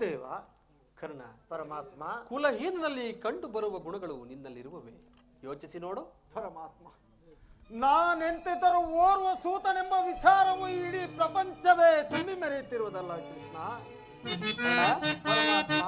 ದೇವ ಕರ್ಣ ಪರಮಾತ್ಮ ಕುಲಹೀನದಲ್ಲಿ ಕಂಡು ಬರುವ ಗುಣಗಳು ನಿನ್ನಲ್ಲಿರುವವೆ. ಯೋಚಿಸಿ ನೋಡು. ಪರಮಾತ್ಮ ನಾನೆಂತಿದ್ದರೂ ಓರ್ವ ಸೂತನೆಂಬ ವಿಚಾರವು ಇಡೀ ಪ್ರಪಂಚವೇ ತುಂಬಿ ಮೆರೆಯುತ್ತಿರುವುದಲ್ಲ ಕೃಷ್ಣ. ಪರಮಾತ್ಮ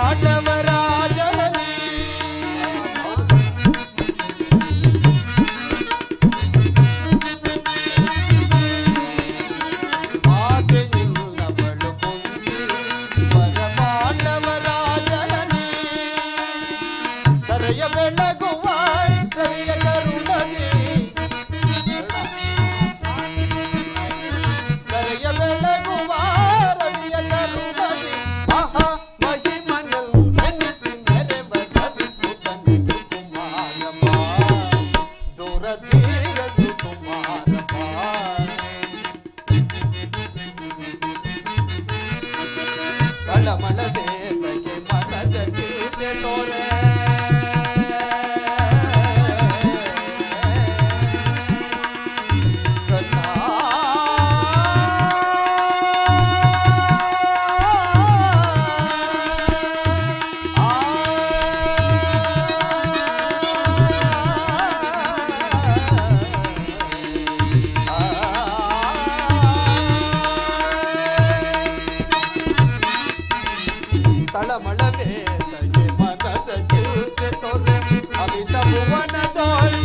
ஆடவ மல மலதே ಕಮಲವೇ ತಗೆ ಮನದ ಜೀತೆ ತೊರೆ ಅವಿತ ಭುವನ ದೋಯ್